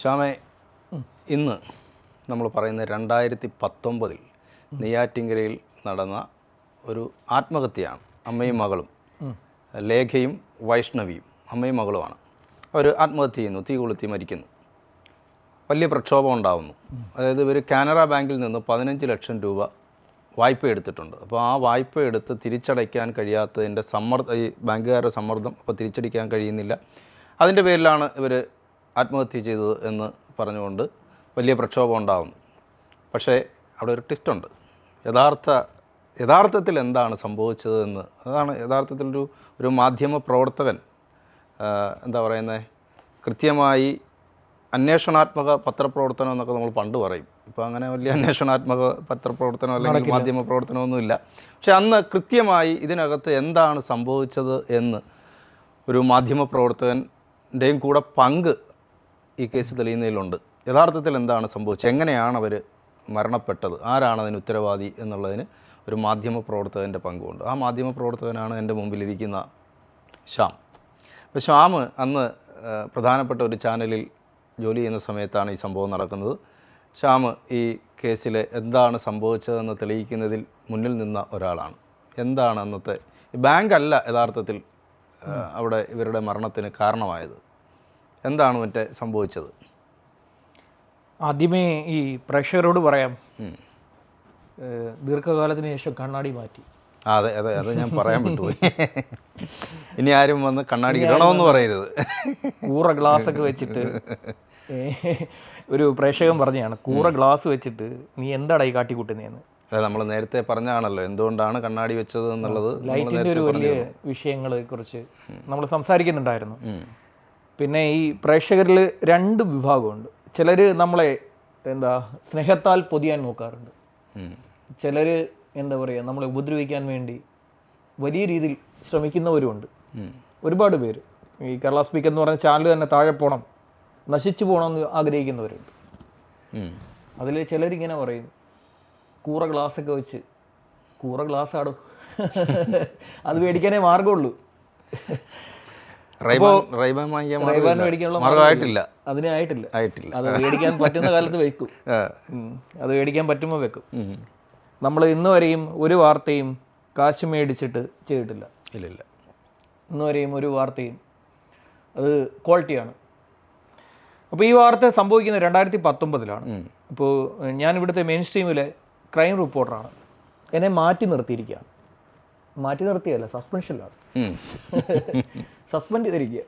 ശ്യാമെ ഇന്ന് നമ്മൾ പറയുന്ന രണ്ടായിരത്തി പത്തൊമ്പതിൽ നെയ്യാറ്റിങ്കരയിൽ നടന്ന ഒരു ആത്മഹത്യയാണ്. അമ്മയും മകളും. ലേഖയും വൈഷ്ണവിയും അമ്മയും മകളുമാണ്. അവർ ആത്മഹത്യ ചെയ്യുന്നു തീ കൊളുത്തി മരിക്കുന്നു. വലിയ പ്രക്ഷോഭം ഉണ്ടാകുന്നു അതായത് ഇവർ കാനറ ബാങ്കിൽ നിന്ന് പതിനഞ്ച് ലക്ഷം രൂപ വായ്പ എടുത്തിട്ടുണ്ട്. അപ്പോൾ ആ വായ്പ എടുത്ത് തിരിച്ചടയ്ക്കാൻ കഴിയാത്തതിന്റെ സമ്മർദ്ദ ഈ ബാങ്കുകാരുടെ സമ്മർദ്ദം അപ്പോൾ തിരിച്ചടിക്കാൻ കഴിയുന്നില്ല. അതിന്റെ പേരിലാണ് ഇവർ ആത്മഹത്യ ചെയ്തത് എന്ന് പറഞ്ഞുകൊണ്ട് വലിയ പ്രക്ഷോഭം ഉണ്ടാകുന്നു. പക്ഷേ അവിടെ ഒരു ട്വിസ്റ്റുണ്ട് യഥാർത്ഥ യഥാർത്ഥത്തിൽ എന്താണ് സംഭവിച്ചത് എന്ന് അതാണ് യഥാർത്ഥത്തിലൊരു ഒരു ഒരു മാധ്യമ പ്രവർത്തകൻ എന്താ പറയുന്നത് കൃത്യമായി അന്വേഷണാത്മക പത്രപ്രവർത്തനം എന്നൊക്കെ നമ്മൾ പണ്ട് പറയും. ഇപ്പോൾ അങ്ങനെ വലിയ അന്വേഷണാത്മക പത്രപ്രവർത്തനം അല്ലെങ്കിൽ മാധ്യമ പ്രവർത്തനമൊന്നുമില്ല. പക്ഷേ അന്ന് കൃത്യമായി ഇതിനകത്ത് എന്താണ് സംഭവിച്ചത് എന്ന് ഒരു മാധ്യമ പ്രവർത്തകന്റെയും കൂടെ പങ്ക് ഈ കേസ് തെളിയുന്നതിലുണ്ട്. യഥാർത്ഥത്തിൽ എന്താണ് സംഭവിച്ചത്? എങ്ങനെയാണ് അവർ മരണപ്പെട്ടത്? ആരാണ് അതിന് ഉത്തരവാദി എന്നുള്ളതിന് ഒരു മാധ്യമ പ്രവർത്തകന്റെ പങ്കുണ്ട്. ആ മാധ്യമ പ്രവർത്തകനാണ് എന്റെ മുമ്പിലിരിക്കുന്ന ശ്യാം. അപ്പോൾ ശ്യാം അന്ന് പ്രധാനപ്പെട്ട ഒരു ചാനലിൽ ജോലി ചെയ്യുന്ന സമയത്താണ് ഈ സംഭവം നടക്കുന്നത്. ശ്യാം ഈ കേസിൽ എന്താണ് സംഭവിച്ചതെന്ന് തെളിയിക്കുന്നതിൽ മുന്നിൽ നിന്ന ഒരാളാണ്. എന്താണ് അന്നത്തെ ബാങ്ക് അല്ല യഥാർത്ഥത്തിൽ അവിടെ ഇവരുടെ മരണത്തിന് കാരണമായത്? എന്താണ് മറ്റേ സംഭവിച്ചത്? ആദ്യമേ ഈ പ്രേക്ഷകരോട് പറയാം. ദീർഘകാലത്തിന് ശേഷം കണ്ണാടി മാറ്റി. അതെ അതെ അത് ഞാൻ പറയാൻ വിട്ടുപോയി. ഇനി ആരും വന്ന് കണ്ണാടി ഇടണമെന്ന് പറയരുത്. കൂറ ഗ്ലാസ് ഒക്കെ വെച്ചിട്ട് ഒരു പ്രേക്ഷകൻ പറഞ്ഞതാണ് കൂറ ഗ്ലാസ് വെച്ചിട്ട് നീ എന്താടാ ഈ കാട്ടിക്കൂട്ടുന്നതെന്ന് അല്ല നമ്മൾ നേരത്തെ പറഞ്ഞാണല്ലോ എന്തുകൊണ്ടാണ് കണ്ണാടി വെച്ചത് എന്നുള്ളത്? നേരത്തെ ഒരു വലിയ വിഷയങ്ങളെ കുറിച്ച് നമ്മൾ സംസാരിക്കുന്നുണ്ടായിരുന്നു. പിന്നെ ഈ പ്രേക്ഷകരിൽ രണ്ട് വിഭാഗമുണ്ട്. ചിലർ നമ്മളെ എന്താ സ്നേഹത്താൽ പൊതിയാൻ നോക്കാറുണ്ട്. ചിലർ എന്താ പറയുക നമ്മളെ ഉപദ്രവിക്കാൻ വേണ്ടി വലിയ രീതിയിൽ ശ്രമിക്കുന്നവരുമുണ്ട് ഒരുപാട് പേര്. ഈ കേരള സ്പീക്ക് എന്ന് പറഞ്ഞ ചാനൽ തന്നെ താഴെ പോകണം നശിച്ചു പോകണം എന്ന് ആഗ്രഹിക്കുന്നവരുണ്ട്. അതിൽ ചിലരിങ്ങനെ പറയും കൂറ ഗ്ലാസ്സൊക്കെ വെച്ച് കൂറ ഗ്ലാസ് ആടും അത് മേടിക്കാനേ മാർഗമുള്ളൂ മേടിക്കാനുള്ള അതിനെ ആയിട്ടില്ല. ആയിട്ടില്ല. അത് മേടിക്കാൻ പറ്റുന്ന കാലത്ത് വെക്കും. അത് മേടിക്കാൻ പറ്റുമ്പോൾ വെക്കും. നമ്മൾ ഇന്ന് വരെയും ഒരു വാർത്തയും കാശ് മേടിച്ചിട്ട് ചെയ്തിട്ടില്ല. ഇല്ലില്ല ഇല്ല. ഇന്ന് വരെയും ഒരു വാർത്തയും അത് ക്വാളിറ്റിയാണ്. അപ്പോൾ ഈ വാർത്ത സംഭവിക്കുന്നത് രണ്ടായിരത്തി പത്തൊമ്പതിലാണ് അപ്പോൾ ഞാൻ ഇവിടുത്തെ മെയിൻ സ്ട്രീമിലെ ക്രൈം റിപ്പോർട്ടറാണ്. എന്നെ മാറ്റി നിർത്തിയിരിക്കുകയാണ്. മാറ്റി നിർത്തിയല്ല സസ്പെൻഷനിലാണ്. സസ്പെൻഡ് ചെയ്തിരിക്കുക.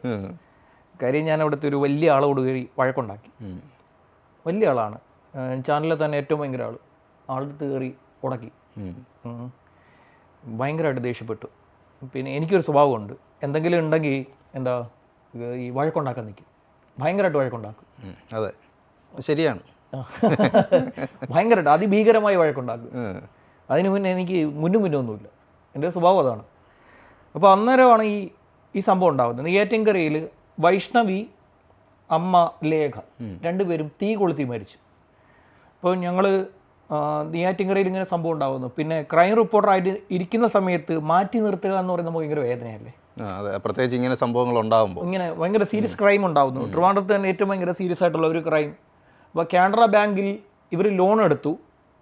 കാര്യം ഞാൻ അവിടുത്തെ ഒരു വലിയ ആളോട് കയറി വഴക്കുണ്ടാക്കി. വലിയ ആളാണ്. ചാനലിലെ തന്നെ ഏറ്റവും ഭയങ്കര ആൾ ആളെടുത്ത് കയറി ഉടക്കി. ഭയങ്കരമായിട്ട് ദേഷ്യപ്പെട്ടു. പിന്നെ എനിക്കൊരു സ്വഭാവമുണ്ട്. എന്തെങ്കിലും ഉണ്ടെങ്കിൽ എന്താ ഈ വഴക്കുണ്ടാക്കാൻ നിൽക്കും ഭയങ്കരമായിട്ട് വഴക്കുണ്ടാക്കും. അതെ. ശരിയാണ്. ഭയങ്കരമായിട്ട് അതിഭീകരമായി വഴക്കുണ്ടാക്കും. അതിന് മുന്നേ എനിക്ക് മുന്നും മുന്നും ഒന്നുമില്ല എന്റെ സ്വഭാവം അതാണ്. അപ്പോൾ അന്നേരമാണ് ഈ ഈ സംഭവം ഉണ്ടാകുന്നത്. നെയ്യാറ്റിൻകരയിൽ വൈഷ്ണവി അമ്മ ലേഖ രണ്ടുപേരും തീ കൊളുത്തി മരിച്ചു. അപ്പോൾ ഞങ്ങൾ നെയ്യാറ്റിൻകരയിൽ ഇങ്ങനെ സംഭവം ഉണ്ടാകുന്നു. പിന്നെ ക്രൈം റിപ്പോർട്ടറായിട്ട് ഇരിക്കുന്ന സമയത്ത് മാറ്റി നിർത്തുക എന്ന് പറയുന്നത് നമുക്ക് ഭയങ്കര വേദനയല്ലേ? പ്രത്യേകിച്ച് ഇങ്ങനെ സംഭവങ്ങൾ ഉണ്ടാകുമ്പോൾ ഇങ്ങനെ ഭയങ്കര സീരിയസ് ക്രൈം ഉണ്ടാകുന്നു ട്രിവാൻഡ്രത്ത് തന്നെ ഏറ്റവും ഭയങ്കര സീരിയസ് ആയിട്ടുള്ള ഒരു ക്രൈം. അപ്പോൾ കാനറ ബാങ്കിൽ ഇവർ ലോൺ എടുത്തു.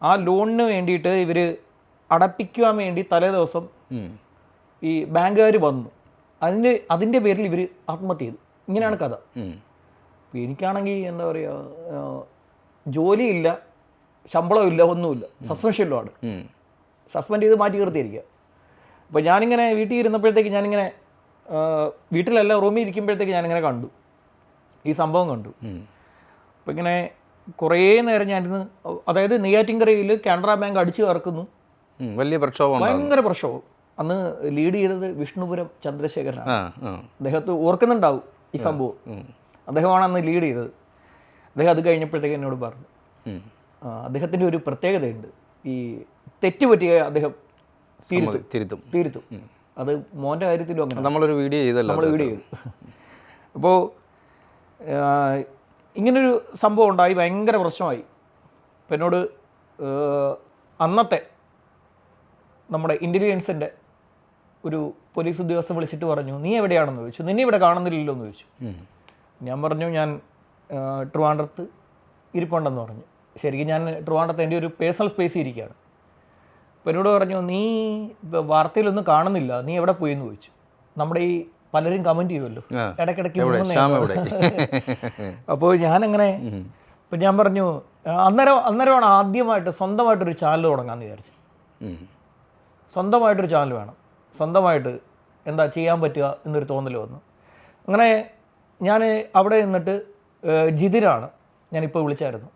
ആ ലോണിന് വേണ്ടിയിട്ട് ഇവർ അടപ്പിക്കുവാൻ വേണ്ടി തലേ ദിവസം ഈ ബാങ്കുകാർ വന്നു. അതിന്റെ അതിന്റെ പേരിൽ ഇവർ ആത്മഹത്യ ചെയ്തു. ഇങ്ങനെയാണ് കഥ. എനിക്കാണെങ്കിൽ എന്താ പറയുക ജോലിയില്ല ശമ്പളമില്ല ഒന്നുമില്ല. സസ്പെൻഷനിലുമാണ് സസ്പെൻഡ് ചെയ്ത് മാറ്റി നിർത്തിയിരിക്കുക. അപ്പോൾ ഞാനിങ്ങനെ വീട്ടിൽ ഇരുന്നപ്പോഴത്തേക്ക് ഞാനിങ്ങനെ വീട്ടിലല്ല റൂമിൽ ഇരിക്കുമ്പോഴത്തേക്ക് ഞാനിങ്ങനെ കണ്ടു. ഈ സംഭവം കണ്ടു. അപ്പോൾ ഇങ്ങനെ കുറേ നേരം ഞാനിന്ന് അതായത് നെയ്യാറ്റിൻകരയിൽ കാനറ ബാങ്ക് അടിച്ചു കറക്കുന്നു. വലിയ പ്രക്ഷോഭം ഭയങ്കര പ്രക്ഷോഭം. അന്ന് ലീഡ് ചെയ്തത് വിഷ്ണുപുരം ചന്ദ്രശേഖരനാണ്. അദ്ദേഹത്ത് ഓർക്കുന്നുണ്ടാവും ഈ സംഭവം. അദ്ദേഹമാണ് അന്ന് ലീഡ് ചെയ്തത്. അദ്ദേഹം അത് കഴിഞ്ഞപ്പോഴത്തേക്ക് എന്നോട് പറഞ്ഞു അദ്ദേഹത്തിന്റെ ഒരു പ്രത്യേകതയുണ്ട്. ഈ തെറ്റുപറ്റിയ അദ്ദേഹം തിരുത്തും. തിരുത്തും. തിരുത്തും. അത് മോന്റെ കാര്യത്തിലും അങ്ങനെ നമ്മളൊരു വീഡിയോ ചെയ്തല്ലോ നമ്മൾ വീഡിയോ ചെയ്തു. അപ്പോൾ ഇങ്ങനൊരു സംഭവം ഉണ്ടായി ഭയങ്കര പ്രശ്നമായി. അപ്പം എന്നോട് അന്നത്തെ നമ്മുടെ ഇന്റലിജൻസിന്റെ ഒരു പോലീസ് ഉദ്യോഗസ്ഥൻ വിളിച്ചിട്ട് പറഞ്ഞു നീ എവിടെയാണെന്ന് ചോദിച്ചു? നിന്നെ ഇവിടെ കാണുന്നില്ലല്ലോ എന്ന് ചോദിച്ചു. ഞാൻ പറഞ്ഞു ഞാൻ ട്രിവാൻഡ്രത്ത് ഇരിപ്പുണ്ടെന്ന് പറഞ്ഞു. ശരിക്കും ഞാൻ ട്രിവാൻഡ്രത്ത് എന്റെ ഒരു പേഴ്സണൽ സ്പേസ് ഇരിക്കുകയാണ്. അപ്പോൾ എന്നോട് പറഞ്ഞു നീ വാർത്തയിലൊന്നും കാണുന്നില്ല. നീ എവിടെ പോയി എന്ന് ചോദിച്ചു. നമ്മുടെ ഈ പലരും കമന്റ് ചെയ്യുമല്ലോ. ഇടയ്ക്കിടയ്ക്ക് അപ്പോൾ ഞാനങ്ങനെ ഇപ്പം ഞാൻ പറഞ്ഞു അന്നേരം അന്നേരമാണ് ആദ്യമായിട്ട് സ്വന്തമായിട്ടൊരു ചാനൽ തുടങ്ങാമെന്ന് വിചാരിച്ചു. സ്വന്തമായിട്ടൊരു ചാനൽ വേണം. സ്വന്തമായിട്ട് എന്താ ചെയ്യാൻ പറ്റുക എന്നൊരു തോന്നൽ വന്നു. അങ്ങനെ ഞാൻ അവിടെ നിന്നിട്ട് ജിതിനാണ് ഞാനിപ്പോൾ വിളിച്ചായിരുന്നു.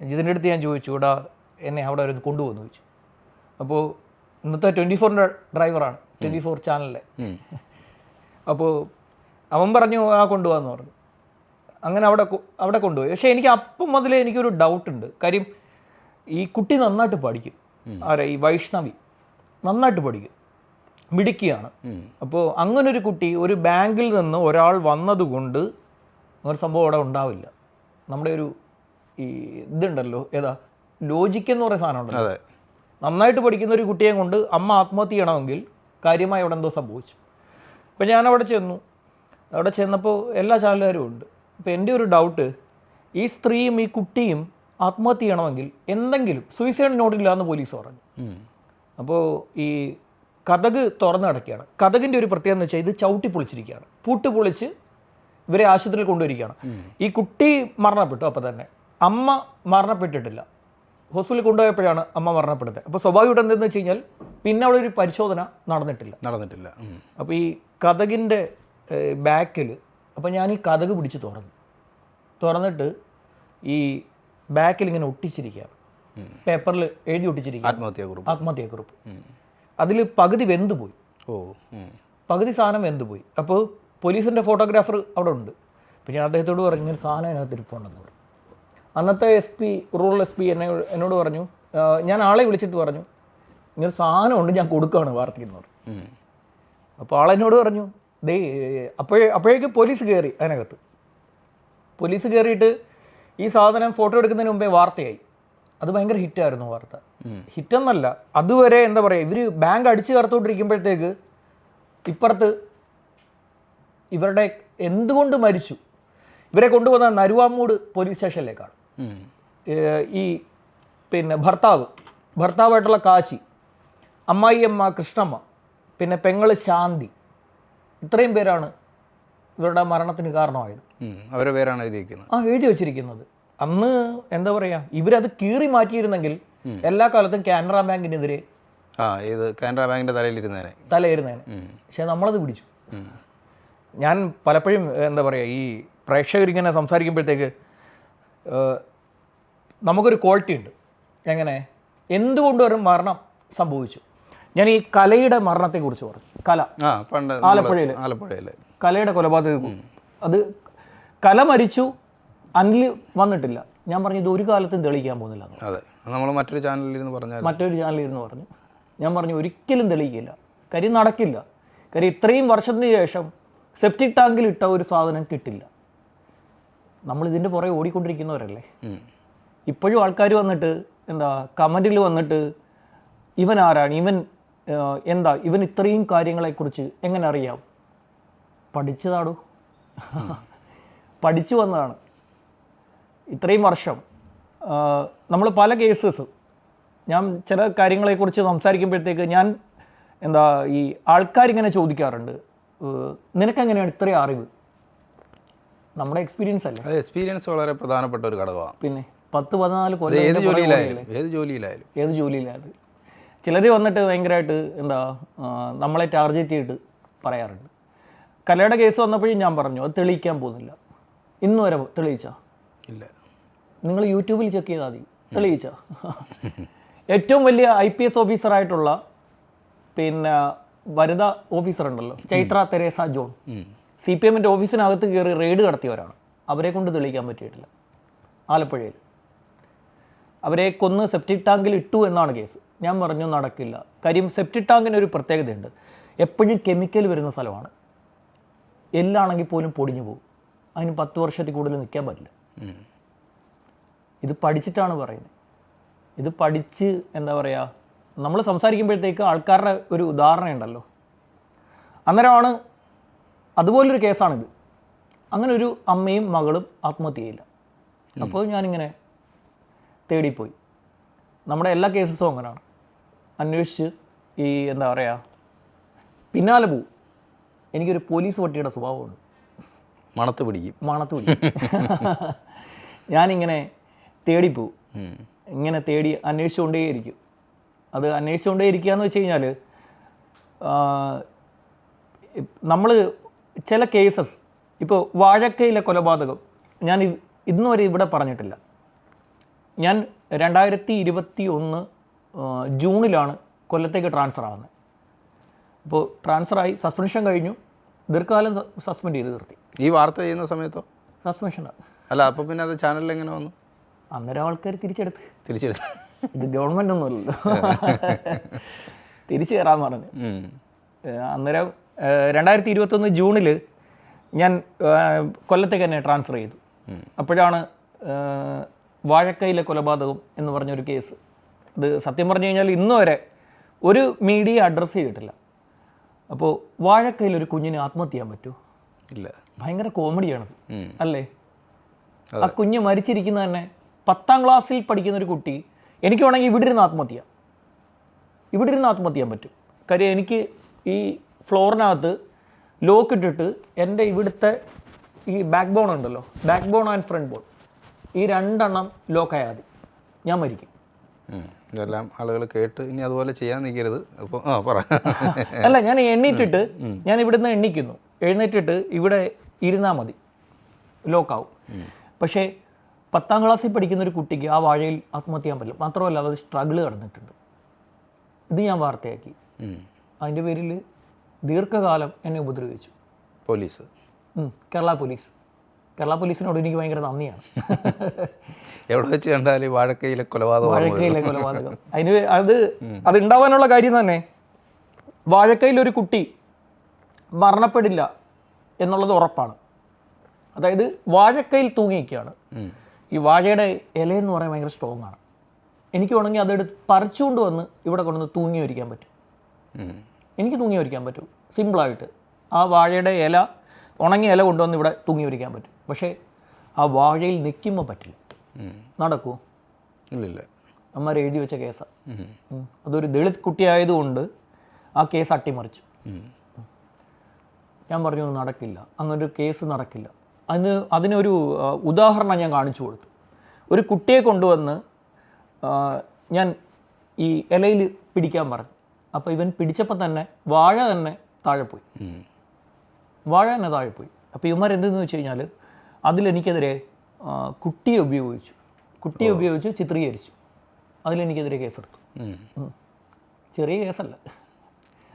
ജിതിന്റെ അടുത്ത് ഞാൻ ചോദിച്ചു ഇവിടെ എന്നെ അവിടെ ഒരു കൊണ്ടുപോകുന്നു ചോദിച്ചു. അപ്പോൾ ഇന്നത്തെ ട്വന്റി ഫോറിന്റെ ഡ്രൈവറാണ് ട്വന്റി ഫോർ ചാനലിലെ അപ്പോൾ അവൻ പറഞ്ഞു ആ കൊണ്ടുപോകാന്ന് പറഞ്ഞു. അങ്ങനെ അവിടെ അവിടെ കൊണ്ടുപോയി. പക്ഷേ എനിക്ക് അപ്പം മുതലേ എനിക്കൊരു ഡൗട്ടുണ്ട് കാര്യം ഈ കുട്ടി നന്നായിട്ട് പഠിക്കും. ആരെ ഈ വൈഷ്ണവി. നന്നായിട്ട് പഠിക്കും. മിടുക്കിയാണ്. അപ്പോൾ അങ്ങനൊരു കുട്ടി ഒരു ബാങ്കിൽ നിന്ന് ഒരാൾ വന്നതുകൊണ്ട് ഒരു സംഭവം അവിടെ ഉണ്ടാവില്ല. നമ്മുടെ ഒരു ഈ ഇതുണ്ടല്ലോ ഏതാ ലോജിക്ക് എന്ന് പറയുന്ന സാധനം ഉണ്ടല്ലോ. നന്നായിട്ട് പഠിക്കുന്ന ഒരു കുട്ടിയെ കൊണ്ട് അമ്മ ആത്മഹത്യ ചെയ്യണമെങ്കിൽ കാര്യമായി അവിടെ എന്തോ സംഭവിച്ചു. അപ്പം ഞാൻ അവിടെ ചെന്നു. അവിടെ ചെന്നപ്പോൾ എല്ലാ ചാനലുകാരും ഉണ്ട്. അപ്പോൾ എന്റെ ഒരു ഡൗട്ട് ഈ സ്ത്രീയും ഈ കുട്ടിയും ആത്മഹത്യ ചെയ്യണമെങ്കിൽ എന്തെങ്കിലും സൂയിസൈഡ് നോട്ടില്ല എന്ന് പോലീസ് പറഞ്ഞു. അപ്പോൾ ഈ കഥക് തുറന്നു കിടക്കുകയാണ് കഥകിന്റെ ഒരു പ്രത്യേകത എന്ന് വെച്ചാൽ ഇത് ചവിട്ടി പൊളിച്ചിരിക്കുകയാണ്. പൂട്ട് പൊളിച്ച് ഇവരെ ആശുപത്രിയിൽ കൊണ്ടുവരികയാണ്. ഈ കുട്ടി മരണപ്പെട്ടു അപ്പോൾ തന്നെ. അമ്മ മരണപ്പെട്ടിട്ടില്ല. ഹോസ്പിറ്റലിൽ കൊണ്ടുപോയപ്പോഴാണ് അമ്മ മരണപ്പെടുന്നത് അപ്പോൾ സ്വാഭാവികമായിട്ട് എന്തെന്ന് വെച്ച് കഴിഞ്ഞാൽ പിന്നെ അവിടെ ഒരു പരിശോധന നടന്നിട്ടില്ല. നടന്നിട്ടില്ല. അപ്പോൾ ഈ കഥകിന്റെ ബാക്കിൽ അപ്പോൾ ഞാൻ ഈ കഥക് പിടിച്ച് തുറന്നു. തുറന്നിട്ട് ഈ ബാക്കിൽ ഇങ്ങനെ ഒട്ടിച്ചിരിക്കുകയാണ്. പേപ്പറിൽ എഴുതി ഒട്ടിച്ചിരിക്കും ആത്മഹത്യാക്കുറിപ്പ് ആത്മഹത്യക്കുറിപ്പ് അതിൽ പകുതി വെന്ത് പോയി ഓ. പകുതി സാധനം വെന്ത് പോയി അപ്പോൾ പോലീസിന്റെ ഫോട്ടോഗ്രാഫർ അവിടെ ഉണ്ട്. പിന്നെ ഞാൻ അദ്ദേഹത്തോട് പറഞ്ഞു സാധനം അതിനകത്ത് ഇരിപ്പുണ്ടെന്ന് പറഞ്ഞു. അന്നത്തെ S P rural S P എന്നെ എന്നോട് പറഞ്ഞു ഞാൻ ആളെ വിളിച്ചിട്ട് പറഞ്ഞു ഇങ്ങനെ സാധനമുണ്ട് ഞാൻ കൊടുക്കുകയാണ് വാർത്തയ്ക്ക് പറഞ്ഞു. അപ്പോൾ ആളെന്നോട് പറഞ്ഞു ദേ അപ്പോഴേ അപ്പോഴേക്കും പോലീസ് കയറി അതിനകത്ത്. പോലീസ് കയറിയിട്ട് ഈ സാധനം ഫോട്ടോ എടുക്കുന്നതിന് മുമ്പേ വാർത്തയായി. അത് ഭയങ്കര ഹിറ്റായിരുന്നു വാർത്ത. ഹിറ്റെന്നല്ല അതുവരെ എന്താ പറയുക ഇവർ ബാങ്ക് അടിച്ചു കറുത്തോണ്ടിരിക്കുമ്പോഴത്തേക്ക് ഇപ്പുറത്ത് ഇവരുടെ എന്തുകൊണ്ട് മരിച്ചു? ഇവരെ കൊണ്ടുവന്ന നരുവാമൂട് പോലീസ് സ്റ്റേഷനിലേക്കാണ് ഈ പിന്നെ ഭർത്താവ് ഭർത്താവായിട്ടുള്ള കാശി അമ്മായിയമ്മ കൃഷ്ണമ്മ പിന്നെ പെങ്ങൾ ശാന്തി ഇത്രയും പേരാണ് ഇവരുടെ മരണത്തിന് കാരണമായത്. അവരുടെ അവരെ പേരാണ് എഴുതിയിരിക്കുന്നത് ആ എഴുതി വെച്ചിരിക്കുന്നത്. അന്ന് എന്താ പറയാ ഇവരത് കീറി മാറ്റിയിരുന്നെങ്കിൽ എല്ലാ കാലത്തും കാനറ ബാങ്കിനെതിരെ ആ ഇത് കാനറ ബാങ്കിന്റെ തലയിലിരുന്നേനെ തലയിരുന്നേനെ. പക്ഷെ നമ്മളത് പിടിച്ചു. ഞാൻ പലപ്പോഴും എന്താ പറയുക ഈ പ്രേക്ഷകരിങ്ങനെ സംസാരിക്കുമ്പോഴത്തേക്ക് നമുക്കൊരു ക്വാളിറ്റി ഉണ്ട്. എങ്ങനെ? എന്തുകൊണ്ട് ഒരു മരണം സംഭവിച്ചു? ഞാൻ ഈ കലയുടെ മരണത്തെക്കുറിച്ച് പറഞ്ഞു. കല. ആലപ്പുഴയിൽ ആലപ്പുഴയിൽ കലയുടെ കൊലപാതകം അത് കല മരിച്ചു അനിൽ വന്നിട്ടില്ല. ഞാൻ പറഞ്ഞു ഇത് ഒരു കാലത്തും തെളിയിക്കാൻ പോകുന്നില്ല അതെ. നമ്മൾ മറ്റൊരു ചാനലിൽ പറഞ്ഞു മറ്റൊരു ചാനലിൽ ഇരുന്ന് പറഞ്ഞു. ഞാൻ പറഞ്ഞു ഒരിക്കലും തെളിയിക്കില്ല. കാര്യം നടക്കില്ല. കാര്യം ഇത്രയും വർഷത്തിന് ശേഷം സെപ്റ്റിക് ടാങ്കിൽ ഇട്ട ഒരു സാധനം കിട്ടില്ല. നമ്മൾ ഇതിന്റെ പുറകെ ഓടിക്കൊണ്ടിരിക്കുന്നവരല്ലേ? ഇപ്പോഴും ആൾക്കാർ വന്നിട്ട് എന്താ കമന്റിൽ വന്നിട്ട് ഇവൻ ആരാണ്? ഇവൻ എന്താ? ഇവൻ ഇത്രയും കാര്യങ്ങളെക്കുറിച്ച് എങ്ങനെ അറിയാം? പഠിച്ചതാടോ? പഠിച്ചു വന്നതാണ്. ഇത്രയും വർഷം നമ്മൾ പല കേസസ് ഞാൻ ചില കാര്യങ്ങളെക്കുറിച്ച് സംസാരിക്കുമ്പോഴത്തേക്ക് ഞാൻ എന്താ ഈ ആൾക്കാരിങ്ങനെ ചോദിക്കാറുണ്ട് നിനക്കെങ്ങനെയാണ് ഇത്രയും അറിവ്? നമ്മുടെ എക്സ്പീരിയൻസ് അല്ലേ? അത് എക്സ്പീരിയൻസ് വളരെ പ്രധാനപ്പെട്ട ഒരു ഘടകമാണ്. പിന്നെ പത്ത് പതിനാല് കൊല്ലം ഏത് ജോലിയിലായാലും ഏത് ജോലിയിലായാലും. ഏത് ചിലർ വന്നിട്ട് ഭയങ്കരമായിട്ട് എന്താ നമ്മളെ ടാർഗറ്റ് ചെയ്തിട്ട് പറയാറുണ്ട്. കലയുടെ കേസ് വന്നപ്പോഴും ഞാൻ പറഞ്ഞു അത് തെളിയിക്കാൻ പോകുന്നില്ല. ഇന്ന് വരെ തെളിയിച്ച? ഇല്ല. നിങ്ങൾ യൂട്യൂബിൽ ചെക്ക് ചെയ്താൽ മതി. തെളിയിച്ച? ഏറ്റവും വലിയ ഐ പി എസ് ഓഫീസറായിട്ടുള്ള പിന്നെ വനിത ഓഫീസർ ഉണ്ടല്ലോ Chaitra Teresa John. C P എമ്മിന്റെ ഓഫീസിനകത്ത് കയറി റെയ്ഡ് നടത്തിയവരാണ് അവരെ കൊണ്ട് തെളിയിക്കാൻ പറ്റിയിട്ടില്ല. ആലപ്പുഴയിൽ. അവരെ കൊന്ന് സെപ്റ്റിക് ടാങ്കിൽ ഇട്ടു എന്നാണ് കേസ്. ഞാൻ പറഞ്ഞു നടക്കില്ല. കാര്യം സെപ്റ്റിക് ടാങ്കിന് ഒരു പ്രത്യേകതയുണ്ട്. എപ്പോഴും കെമിക്കൽ വരുന്ന സ്ഥലമാണ്. എല്ലാണെങ്കിൽ പോലും പൊടിഞ്ഞു പോകും. അതിന് പത്ത് വർഷത്തിൽ കൂടുതൽ നിൽക്കാൻ പറ്റില്ല. ഇത് പഠിച്ചിട്ടാണ് പറയുന്നത്. ഇത് പഠിച്ച് എന്താ പറയുക നമ്മൾ സംസാരിക്കുമ്പോഴത്തേക്ക് ആൾക്കാരുടെ ഒരു ഉദാഹരണം ഉണ്ടല്ലോ. അന്നേരമാണ് അതുപോലൊരു കേസാണിത്. അങ്ങനെ ഒരു അമ്മയും മകളും ആത്മഹത്യ ചെയ്യില്ല അപ്പോൾ ഞാനിങ്ങനെ തേടിപ്പോയി. നമ്മുടെ എല്ലാ കേസസും അങ്ങനെയാണ് അന്വേഷിച്ച് ഈ എന്താ പറയുക പിന്നാലെ പോവും. എനിക്കൊരു പോലീസ് പട്ടിയുടെ സ്വഭാവമുണ്ട്. മണത്ത് പിടിക്കും. മണത്ത് പിടിക്കും. ഞാനിങ്ങനെ തേടിപ്പോവും. ഇങ്ങനെ തേടി അന്വേഷിച്ചുകൊണ്ടേയിരിക്കും അത് അന്വേഷിച്ചുകൊണ്ടേ ഇരിക്കുക എന്ന് വെച്ച് കഴിഞ്ഞാൽ നമ്മൾ ചില കേസസ് ഇപ്പോൾ വാഴക്കയിലെ കൊലപാതകം ഞാൻ ഇന്ന് വരെ ഇവിടെ പറഞ്ഞിട്ടില്ല. ഞാൻ രണ്ടായിരത്തി ഇരുപത്തി ഒന്ന് ജൂണിലാണ് കൊല്ലത്തേക്ക് ട്രാൻസ്ഫർ ആവുന്നത്. അപ്പോൾ ട്രാൻസ്ഫറായി സസ്പെൻഷൻ കഴിഞ്ഞു. ദീർഘകാലം സസ്പെൻഡ് ചെയ്ത് നിർത്തി ഈ വാർത്ത ചെയ്യുന്ന സമയത്തോ? സസ്പെൻഷനാണ് അല്ല അപ്പോൾ പിന്നെ അത് ചാനലിൽ എങ്ങനെ വന്നു? അന്നേരം ആൾക്കാർ തിരിച്ചെടുത്ത്. തിരിച്ചെടുത്ത്. ഇത് ഗവൺമെന്റ് ഒന്നുമല്ലല്ലോ തിരിച്ചു കയറാൻ പറഞ്ഞു. അന്നേരം രണ്ടായിരത്തി ഇരുപത്തൊന്ന് ജൂണിൽ ഞാൻ കൊല്ലത്തേക്ക് തന്നെ ട്രാൻസ്ഫർ ചെയ്തു. അപ്പോഴാണ് വാഴക്കൈയിലെ വാഴക്കയിലെ കൊലപാതകം എന്ന് പറഞ്ഞൊരു കേസ് ഇത് സത്യം പറഞ്ഞു കഴിഞ്ഞാൽ ഇന്ന് വരെ ഒരു മീഡിയ അഡ്രസ്സ് ചെയ്തിട്ടില്ല. അപ്പോൾ വാഴക്കയിൽ ഒരു കുഞ്ഞിന് ആത്മഹത്യ ചെയ്യാൻ പറ്റുമോ? ഇല്ല. ഭയങ്കര കോമഡിയാണത് അല്ലേ? ആ കുഞ്ഞ് മരിച്ചിരിക്കുന്ന തന്നെ പത്താം ക്ലാസ്സിൽ പഠിക്കുന്ന ഒരു കുട്ടി എനിക്ക് വേണമെങ്കിൽ ഇവിടെ ഇരുന്ന് ആത്മഹത്യ. ഇവിടെ ഇരുന്ന് ആത്മഹത്യ ചെയ്യാൻ പറ്റും. കാര്യം എനിക്ക് ഈ ഫ്ലോറിനകത്ത് ലോക്ക് ഇട്ടിട്ട് എന്റെ ഇവിടുത്തെ ഈ ബാക്ക് ബോൺ ഉണ്ടല്ലോ back bone and front bone ഈ രണ്ടെണ്ണം ലോക്കായാൽ മതി. ഞാൻ മരിക്കും. ഇതെല്ലാം ആളുകൾ കേട്ട് ഇനി അതുപോലെ ചെയ്യാൻ നിൽക്കരുത്. അപ്പോൾ ആ പറ. അല്ല ഞാൻ എണ്ണീറ്റിട്ട് ഞാൻ ഇവിടുന്ന് എണ്ണിക്കുന്നു. എഴുന്നേറ്റിട്ട് ഇവിടെ ഇരുന്നാൽ മതി. ലോക്കാവും പക്ഷേ പത്താം ക്ലാസ്സിൽ പഠിക്കുന്ന ഒരു കുട്ടിക്ക് ആ വാഴയിൽ ആത്മഹത്യ ചെയ്യാൻ പറ്റില്ല. മാത്രമല്ല അത് സ്ട്രഗിൾ കടന്നിട്ടുണ്ട്. ഇത് ഞാൻ വാർത്തയാക്കി. അതിന്റെ പേരിൽ ദീർഘകാലം എന്നെ ഉപദ്രവിച്ചു. പോലീസ്. കേരള പോലീസ്. കേരള പോലീസിനോട് എനിക്ക് ഭയങ്കര നന്ദിയാണ്. എവിടെ വെച്ച് കണ്ടാൽ വാഴക്കയിലെ കൊലപാതകം വാഴക്കയിലെ കൊലപാതകം. അതിന് അത് അത് ഉണ്ടാവാനുള്ള കാര്യം തന്നെ വാഴക്കയിലൊരു കുട്ടി മരണപ്പെടില്ല എന്നുള്ളത് ഉറപ്പാണ്. അതായത് വാഴക്കയിൽ തൂങ്ങിയിരിക്കുകയാണ്. ഉം. ഈ വാഴയുടെ ഇലയെന്ന് പറയാൻ ഭയങ്കര സ്ട്രോങ് ആണ്. എനിക്ക് വേണമെങ്കിൽ അതെടുത്ത് പറിച്ചുകൊണ്ട് വന്ന് ഇവിടെ കൊണ്ടുവന്ന് തൂങ്ങി വരിക്കാൻ പറ്റും. എനിക്ക് തൂങ്ങി വരിക്കാൻ പറ്റും. സിമ്പിളായിട്ട് ആ വാഴയുടെ ഇല ഉണങ്ങിയ ഇല കൊണ്ടുവന്ന് ഇവിടെ തൂങ്ങി വരിക്കാൻ പറ്റും. പക്ഷേ ആ വാഴയിൽ നിൽക്കുമ്പോൾ പറ്റില്ല. നടക്കൂ നടക്കുമോ ഇല്ലില്ല. അമ്മമാർ എഴുതി വെച്ച കേസാണ്. അതൊരു ദളിത് കുട്ടിയായതുകൊണ്ട് ആ കേസ് അട്ടിമറിച്ചു. ഞാൻ പറഞ്ഞു "ഒന്നും നടക്കില്ല. അങ്ങനൊരു കേസ് നടക്കില്ല. അതിന് അതിനൊരു ഉദാഹരണം ഞാൻ കാണിച്ചു കൊടുത്തു. ഒരു കുട്ടിയെ കൊണ്ടുവന്ന് ഞാൻ ഈ ഇലയിൽ പിടിക്കാൻ പറഞ്ഞു. അപ്പോൾ ഇവൻ പിടിച്ചപ്പോൾ തന്നെ വാഴ തന്നെ താഴെ പോയി. വാഴ തന്നെ താഴെ പോയി. അപ്പോൾ ഇവന്മാർ എന്തെന്ന് വെച്ച് കഴിഞ്ഞാൽ അതിലെനിക്കെതിരെ കുട്ടിയെ ഉപയോഗിച്ചു. കുട്ടിയെ ഉപയോഗിച്ച് ചിത്രീകരിച്ചു. അതിലെനിക്കെതിരെ കേസെടുത്തു. ചെറിയ കേസല്ല.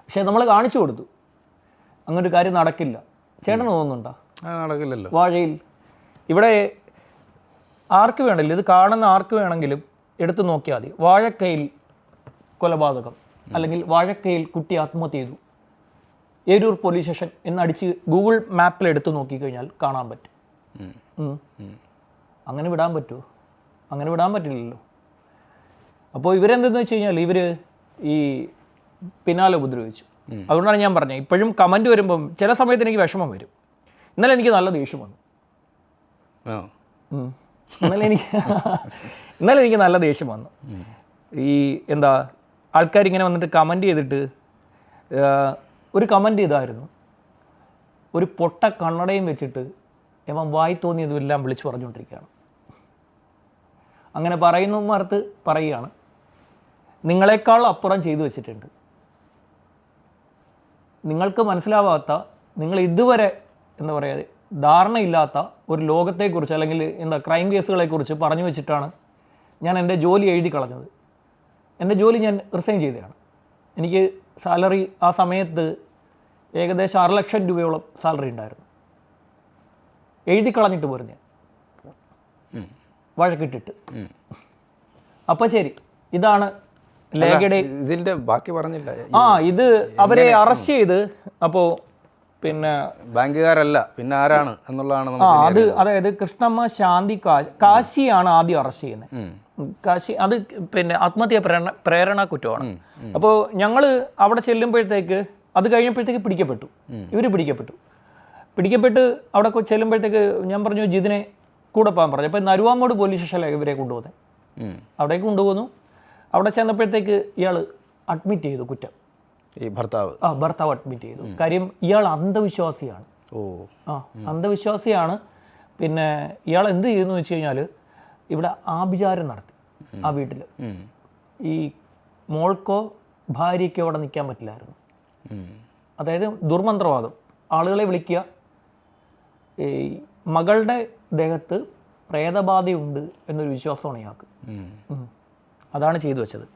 പക്ഷേ നമ്മൾ കാണിച്ചു കൊടുത്തു. അങ്ങനൊരു കാര്യം നടക്കില്ല. ചേട്ടന് തോന്നുന്നുണ്ടോ? നടക്കില്ലല്ലോ. വാഴയിൽ. ഇവിടെ ആർക്ക് വേണമെങ്കിലും ഇത് കാണുന്ന ആർക്ക് വേണമെങ്കിലും എടുത്തു നോക്കിയാൽ മതി. വാഴക്കയിൽ കൊലപാതകം അല്ലെങ്കിൽ വാഴക്കയിൽ കുട്ടി ആത്മഹത്യ ചെയ്തു. ഏരൂർ പോലീസ് സ്റ്റേഷൻ എന്നടിച്ച് ഗൂഗിൾ മാപ്പിൽ എടുത്ത് നോക്കിക്കഴിഞ്ഞാൽ കാണാൻ പറ്റും. അങ്ങനെ വിടാൻ പറ്റുമോ അങ്ങനെ വിടാൻ പറ്റില്ലല്ലോ. അപ്പോൾ ഇവരെന്തെന്ന് വെച്ച് കഴിഞ്ഞാൽ ഇവർ ഈ പിന്നാലെ ഉപദ്രവിച്ചു. അതുകൊണ്ടാണ് ഞാൻ പറഞ്ഞത്. ഇപ്പോഴും കമന്റ് വരുമ്പം ചില സമയത്ത് എനിക്ക് വിഷമം വരും. ഇന്നലെ എനിക്ക് നല്ല ദേഷ്യം വന്നു. ഇന്നലെ എനിക്ക് ഇന്നലെ എനിക്ക് നല്ല ദേഷ്യം വന്നു. ഈ എന്താ ആൾക്കാർ ഇങ്ങനെ വന്നിട്ട് കമന്റ് ചെയ്തിട്ട് ഒരു കമന്റ് ചെയ്തായിരുന്നു ഒരു പൊട്ട കണ്ണടയും വെച്ചിട്ട് ഇവൻ വായി തോന്നിയതുമെല്ലാം വിളിച്ചു പറഞ്ഞുകൊണ്ടിരിക്കുകയാണ്. അങ്ങനെ പറയുന്നു മറുത്ത് പറയുകയാണ് നിങ്ങളെക്കാൾ അപ്പുറം ചെയ്തു വെച്ചിട്ടുണ്ട്. നിങ്ങൾക്ക് മനസ്സിലാവാത്ത നിങ്ങൾ ഇതുവരെ എന്താ പറയുക ധാരണയില്ലാത്ത ഒരു ലോകത്തെക്കുറിച്ച് അല്ലെങ്കിൽ എന്താ ക്രൈം കേസുകളെക്കുറിച്ച് പറഞ്ഞു വെച്ചിട്ടാണ് ഞാൻ എന്റെ ജോലി എഴുതി കളഞ്ഞത്. എന്റെ ജോലി ഞാൻ റിസൈൻ ചെയ്തതാണ്. എനിക്ക് സാലറി ആ സമയത്ത് ഏകദേശം ആറ് ലക്ഷം രൂപയോളം സാലറി ഉണ്ടായിരുന്നു. എഴുതി കളഞ്ഞിട്ട് പോരും ഞാൻ. വഴക്കിട്ടിട്ട്. അപ്പോൾ ശരി ഇതാണ് ലേഖയുടെ ഇതിന്റെ ബാക്കി പറഞ്ഞില്ല. ആ ഇത് അവരെ അറസ്റ്റ് ചെയ്ത് അപ്പോൾ പിന്നെ ബാങ്കുകാരല്ല പിന്നെ ആരാണ് എന്നുള്ളതാണ് ആ അത് അതായത് കൃഷ്ണമ്മ ശാന്തി കാശിയാണ് ആദ്യം അറസ്റ്റ് ചെയ്യുന്നത്. കാശി അത് പിന്നെ ആത്മഹത്യ പ്രേരണ പ്രേരണ കുറ്റമാണ്. അപ്പോൾ ഞങ്ങൾ അവിടെ ചെല്ലുമ്പോഴത്തേക്ക് അത് കഴിഞ്ഞപ്പോഴത്തേക്ക് പിടിക്കപ്പെട്ടു. ഇവർ പിടിക്കപ്പെട്ടു. പിടിക്കപ്പെട്ട് അവിടെ ചെല്ലുമ്പോഴത്തേക്ക് ഞാൻ പറഞ്ഞു ജിതിനെ കൂടെ പോകാൻ പറഞ്ഞു. അപ്പോൾ നരുവാമോട് പോലീസ് സ്റ്റേഷനിലേക്ക് ഇവരെ കൊണ്ടുപോകുന്നത്. അവിടേക്ക് കൊണ്ടുപോകുന്നു. അവിടെ ചെന്നപ്പോഴത്തേക്ക് ഇയാൾ അഡ്മിറ്റ് ചെയ്തു കുറ്റം. ഈ ഭർത്താവ്. ആ ഭർത്താവ് അഡ്മിറ്റ് ചെയ്തു. കാര്യം ഇയാൾ അന്ധവിശ്വാസിയാണ്. ഓ. ആ അന്ധവിശ്വാസിയാണ്. പിന്നെ ഇയാൾ എന്ത് ചെയ്യുന്നു വെച്ച് കഴിഞ്ഞാൽ ഇവിടെ ആഭിചാരം നടത്തി ആ വീട്ടിൽ ഈ മോൾക്കോ ഭാര്യയ്ക്കോ അവിടെ നിൽക്കാൻ പറ്റില്ലായിരുന്നു. അതായത് ദുർമന്ത്രവാദം. ആളുകളെ വിളിക്കുക. ഈ മകളുടെ ദേഹത്ത് പ്രേതബാധയുണ്ട് എന്നൊരു വിശ്വാസമാണ് ഇയാൾക്ക്. അതാണ് ചെയ്തു വെച്ചത്.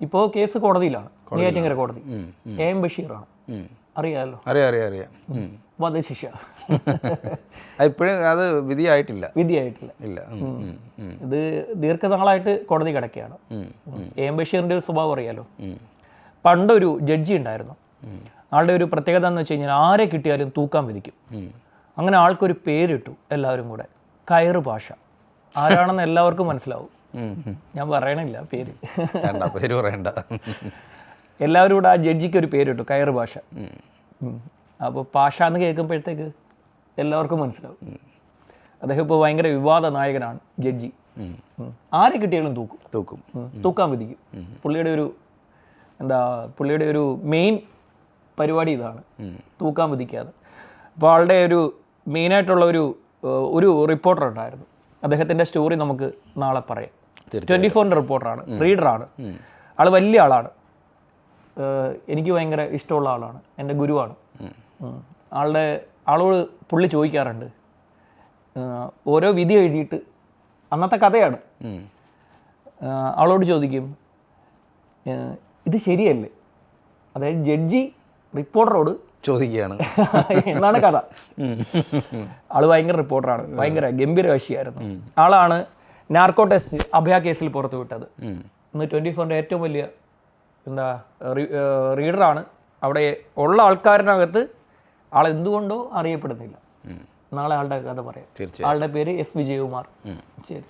ഇപ്പോൾ കേസ് കോടതിയിലാണ്. നെയ്യാറ്റിങ്കര കോടതി. എ എം ബഷീറാണ്. അറിയാമല്ലോ അറിയാം അറിയാം അറിയാം. വധശിക്ഷ. അത് ഇപ്പോഴും അത് വിധിയായിട്ടില്ല. വിധിയായിട്ടില്ല. ഇല്ല. ഇത് ദീർഘനാളായിട്ട് കോടതി കിടക്കുകയാണ്. എ എം ബഷീറിന്റെ ഒരു സ്വഭാവം അറിയാലോ. പണ്ടൊരു ജഡ്ജി ഉണ്ടായിരുന്നു. ആളുടെ ഒരു പ്രത്യേകത എന്ന് വെച്ച് കഴിഞ്ഞാൽ ആരെ കിട്ടിയാലും തൂക്കാൻ വിധിക്കും. അങ്ങനെ ആൾക്കൊരു പേരിട്ടു എല്ലാവരും കൂടെ. കയറ് ഭാഷ ആരാണെന്ന് എല്ലാവർക്കും മനസ്സിലാവും. ഞാൻ പറയണില്ല പേര്. വേണ്ട പേര് പറയണ്ട. എല്ലാവരും കൂടെ ആ ജഡ്ജിക്ക് ഒരു പേരിട്ടു കയറ് ഭാഷ. അപ്പോൾ പാഷ എന്ന് കേൾക്കുമ്പോഴത്തേക്ക് എല്ലാവർക്കും മനസ്സിലാവും. അദ്ദേഹം ഇപ്പോൾ ഭയങ്കര വിവാദ നായകനാണ് ജഡ്ജി. ആരെ കിട്ടിയാലും തൂക്കും. തൂക്കും. തൂക്കാൻ വിധിക്കും. പുള്ളിയുടെ ഒരു എന്താ പുള്ളിയുടെ ഒരു മെയിൻ പരിപാടി ഇതാണ്. തൂക്കാൻ വിധിക്കാതെ. അപ്പോൾ ആളുടെ ഒരു മെയിനായിട്ടുള്ള ഒരു ഒരു റിപ്പോർട്ടർ ഉണ്ടായിരുന്നു. അദ്ദേഹത്തിന്റെ സ്റ്റോറി നമുക്ക് നാളെ പറയാം. ട്വന്റി ഫോറിന്റെ റിപ്പോർട്ടറാണ് റീഡറാണ്. ആൾ വലിയ ആളാണ്. എനിക്ക് ഭയങ്കര ഇഷ്ടമുള്ള ആളാണ്. എന്റെ ഗുരുവാണ്. ആളുടെ ആളോട് പുള്ളി ചോദിക്കാറുണ്ട്. ഓരോ വിധി എഴുതിയിട്ട് അന്നത്തെ കഥയാണ്. ആളോട് ചോദിക്കും ഇത് ശരിയല്ലേ? അതായത് ജഡ്ജി റിപ്പോർട്ടറോട് ചോദിക്കുകയാണ്. എന്നാണ് കഥ. ആൾ ഭയങ്കര റിപ്പോർട്ടറാണ്. ഭയങ്കര ഗംഭീര കക്ഷിയായിരുന്നു. ആളാണ് നാർക്കോ ടെസ്റ്റ് അഭയ കേസിൽ പുറത്തു വിട്ടത്. ഇന്ന് ട്വന്റി ഫോറിന്റെ ഏറ്റവും വലിയ എന്താ റീഡറാണ്. അവിടെ ഉള്ള ആൾക്കാരിനകത്ത് ആൾ എന്തുകൊണ്ടോ അറിയപ്പെടുന്നില്ല. നാളെ ആളുടെ കഥ പറയാം. ആളുടെ പേര് എസ് വിജയകുമാർ. ശരി.